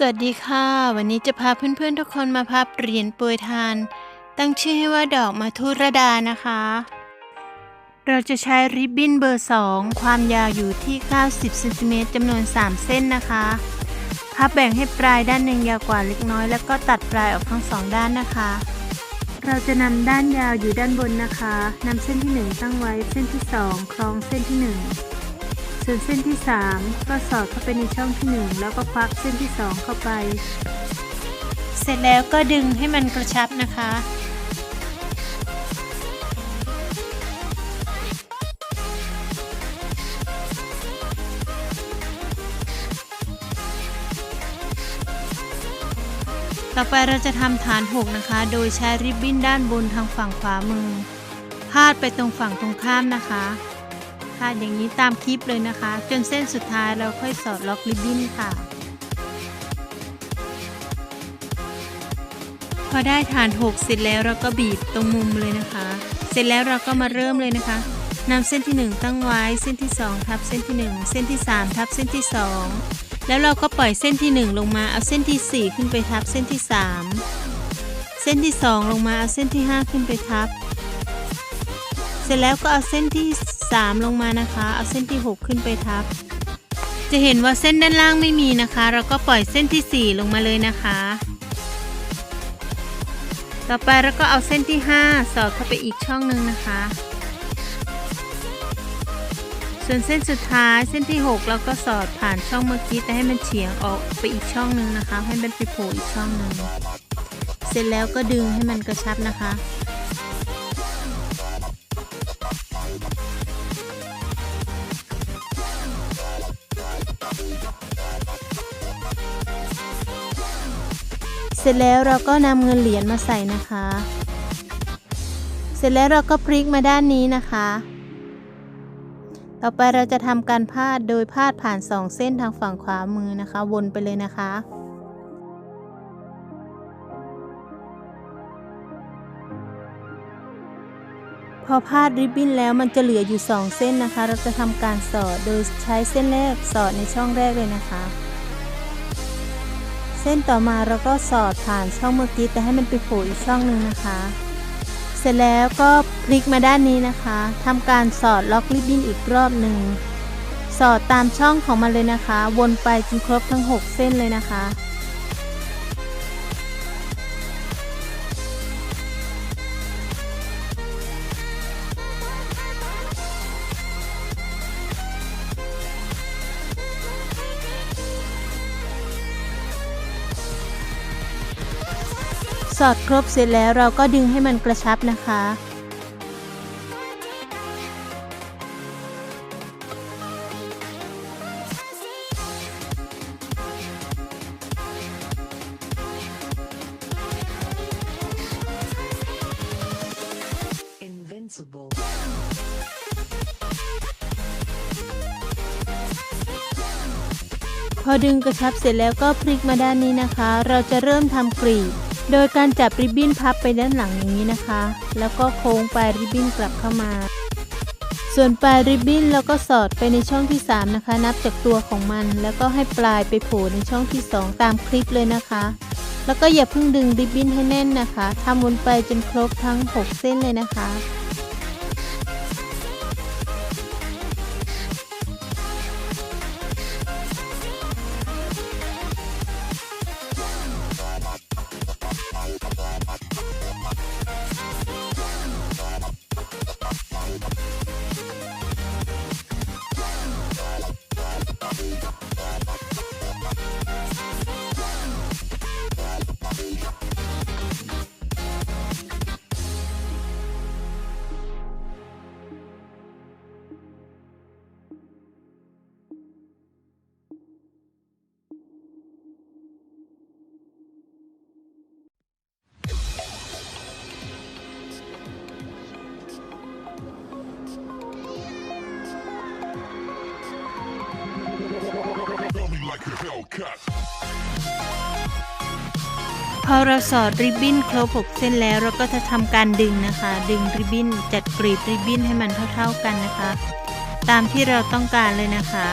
สวัสดีค่ะ วันนี้จะพาเพื่อนๆทุกคนมาพับเหรียญปรยทาน ตั้งชื่อให้ว่าดอกมาทุรดานะคะ เราจะใช้ริบบิ้นเบอร์ 2 ความยาวอยู่ที่ 90เซนติเมตรจำนวน 3 เส้นนะคะพับแบ่งให้ปลายด้านหนึ่งยาวกว่าเล็กน้อย แล้วก็ตัดปลายออกทั้งสองด้านนะคะ เราจะนำด้านยาวอยู่ด้านบนนะคะนำเส้นที่ 1 ตั้งไว้เส้นที่ 2 คล้องเส้นที่ 1 ส่วนเส้นที่ 3 ก็สอดเข้าไปในช่องที่ 1 แล้วก็ควักเส้นที่ 2 เข้าไป เสร็จแล้วก็ดึงให้มันกระชับนะคะ ต่อไปเราจะทำฐานหกนะคะ โดยใช้ริบบิ้นด้านบนทางฝั่งขวามือ พาดไปตรงฝั่งตรงข้ามนะคะ พาดอย่างนี้ตามคลิปเลยนะคะ จนเส้นสุดท้ายเราค่อยสอดล็อกริบบิ้นค่ะ พอได้ฐาน 6 เสร็จแล้วเราก็บีบตรงมุมเลยนะคะ เสร็จแล้วเราก็มาเริ่มเลยนะคะนำเส้นที่ 1 ตั้งไว้เส้นที่ 2 ทับเส้นที่ 1 เส้นที่ 3 ทับเส้นที่ 2 แล้วเราก็ปล่อยเส้นที่ 1 ลงมาเอาเส้นที่ 4 ขึ้นไปทับเส้นที่ 3 เส้นที่ 2 ลงมาเอาเส้นที่ 5 ขึ้นไปทับ เสร็จแล้วก็เอาเส้นที่ 3 ลงมานะคะ เอาเส้นที่ 6 ขึ้นไปทับ จะเห็นว่าเส้นด้านล่างไม่มีนะคะ เราก็ปล่อยเส้นที่ 4 ลงมาเลยนะคะ ต่อไปเราก็เอาเส้นที่ 5 สอดเข้าไปอีกช่องหนึ่งนะคะ ส่วนเส้นสุดท้ายเส้นที่ 6 เราก็สอดผ่านช่องเมื่อกี้แต่ให้มันเฉียงออกไปอีกช่องหนึ่งนะคะ ให้มันไปโผล่อีกช่องหนึ่งเสร็จแล้วก็ดึงให้มันกระชับนะคะ ร็จแล้วเราก็นำเงินเหรียญมาใส่นะคะ เสร็จแล้วเราก็พลิกมาด้านนี้นะคะ ต่อไปเราจะทำการพาดโดยพาดผ่านสองเส้นทางฝั่งขวามือนะคะ วนไปเลยนะคะพอพาดริบบิ้นแล้วมันจะเหลืออยู่ 2 เส้นนะคะ เราจะทำการสอดโดยใช้เส้นแรกสอดในช่องแรกเลยนะคะ ส้นต่อมาเราก็สอดผ่านช่องเมื่อกี้แต่ให้มันไปโผล่อีกช่องหนึ่งนะคะ เสร็จแล้วก็พลิกมาด้านนี้นะคะทำการสอดล็อกริบบิ้นอีกรอบหนึ่งสอดตามช่องของมันเลยนะคะ วนไปจนครบทั้ง 6 เส้นเลยนะคะ สอดครบเสร็จแล้วเราก็ดึงให้มันกระชับนะคะ Invincible. พอดึงกระชับเสร็จแล้วก็พลิกมาด้านนี้นะคะ เราจะเริ่มทำกรีบ โดยการจับริบบิ้นพับไปด้านหลังอย่างนี้นะคะ แล้วก็โค้งปลายริบบิ้นกลับเข้ามา ส่วนปลายริบบิ้นเราก็สอดไปในช่องที่ 3 นะคะ นับจากตัวของมัน แล้วก็ให้ปลายไปโผล่ในช่องที่ 2 ตามคลิปเลยนะคะ แล้วก็อย่าเพิ่งดึงริบบิ้นให้แน่นนะคะทำวนไปจนครบทั้ง 6 เส้นเลยนะคะ พอเราสอดริบบิ้นครบ6เส้นแล้วเราก็จะทำการดึงนะคะ ดึงริบบิ้นจัดกรีบริบบิ้นให้มันเท่า ๆกันนะคะ ตามที่เราต้องการเลยนะคะ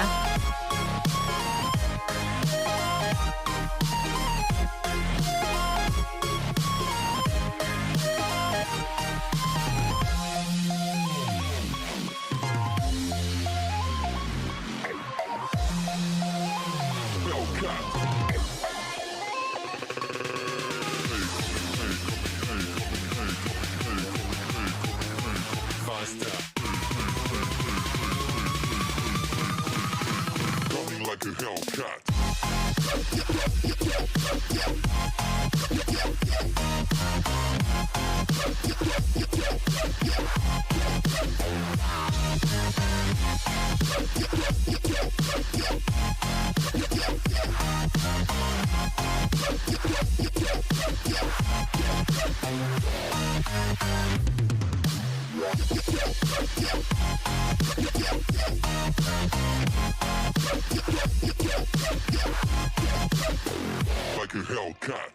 like a Hellcat.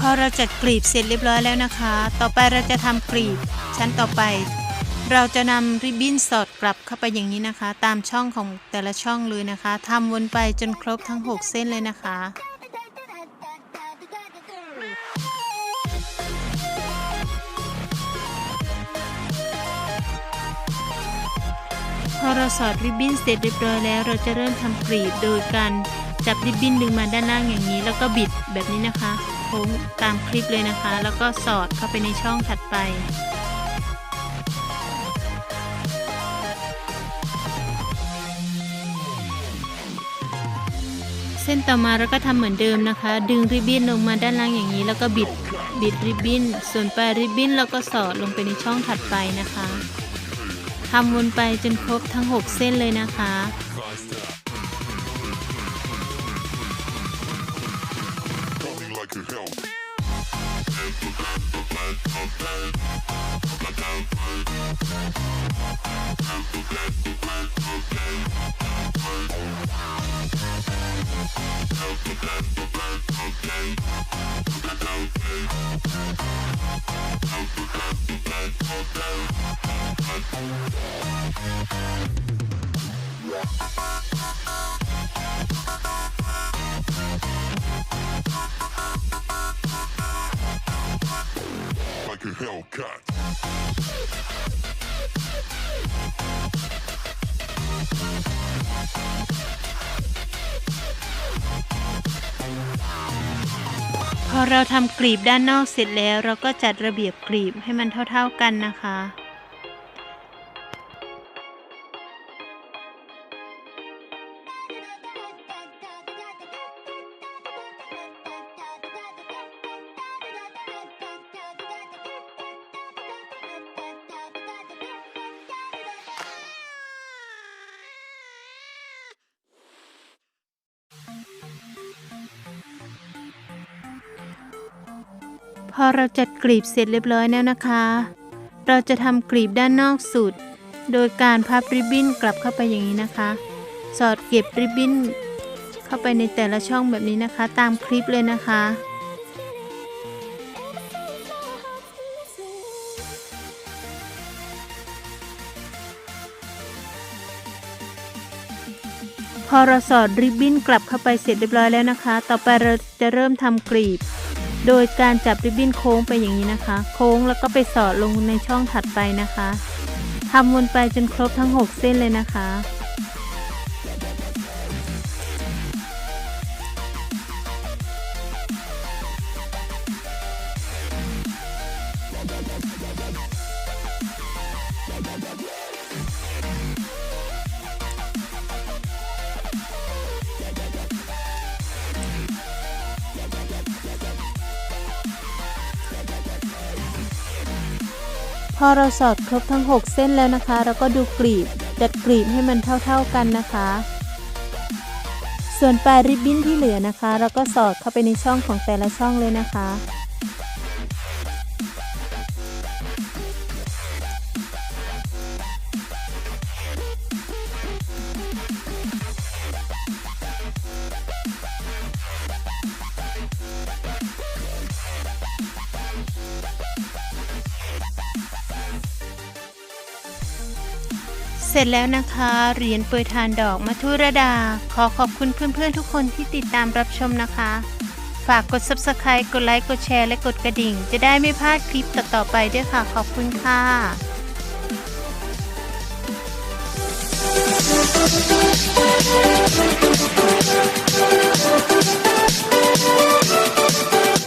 พอเราจัดกลีบเสร็จเรียบร้อยแล้วนะคะ ต่อไปเราจะทำกลีบชั้นต่อไป เราจะนำริบบิ้นสอดกลับเข้าไปอย่างนี้นะคะ ตามช่องของแต่ละช่องเลยนะคะทำวนไปจนครบทั้ง 6 เส้นเลยนะคะพอเราสอดริบบิ้นเสร็จเรียบร้อยแล้ว เราจะเริ่มทำกลีบโดยการจับริบบิ้นดึงมาด้านล่างอย่างนี้ แล้วก็บิดแบบนี้นะคะโค้งตามคลิปเลยนะคะ แล้วก็สอดเข้าไปในช่องถัดไป เส้นต่อมาเราก็ทำเหมือนเดิมนะคะ ดึงริบบิ้นลงมาด้านล่างอย่างนี้ แล้วก็บิดบิดริบบิ้น ส่วนปลายริบบิ้นเราก็สอดลงไปในช่องถัดไปนะคะทำวนไปจนครบทั้ง 6 เส้นเลยนะคะ Yeah. Hellcat. Hellcat. พอเราทำกลีบด้านนอกเสร็จแล้ว เราก็จัดระเบียบกลีบให้มันเท่า ๆกันนะคะ พอเราจัดกลีบเสร็จเรียบร้อยแล้วนะคะ เราจะทำกลีบด้านนอกสุด โดยการพับริบบิ้นกลับเข้าไปอย่างนี้นะคะ สอดเก็บริบบิ้นเข้าไปในแต่ละช่องแบบนี้นะคะ ตามคลิปเลยนะคะพอเราสอดริบบิ้นกลับเข้าไปเสร็จเรียบร้อยแล้วนะคะ ต่อไปเราจะเริ่มทำกลีบ โดยการจับริบบิ้นโค้งไปอย่างนี้นะคะ โค้งแล้วก็ไปสอดลงในช่องถัดไปนะคะทำวนไปจนครบทั้ง 6 เส้นเลยนะคะ พอเราสอดครบทั้ง 6 เส้นแล้วนะคะ เราก็ดูกรีบจัดกรีบให้มันเท่าๆกันนะคะ ส่วนปลายริบบิ้นที่เหลือนะคะ เราก็สอดเข้าไปในช่องของแต่ละช่องเลยนะคะ เสร็จแล้วนะคะเหรียญเปยทานดอกมัทุรดา ขอขอบคุณเพื่อนๆทุกคนที่ติดตามรับชมนะคะ ฝากกด subscribe กดไลค์ กดแชร์ และกดกระดิ่ง จะได้ไม่พลาดคลิปต่อๆไปด้วยค่ะ ขอบคุณค่ะ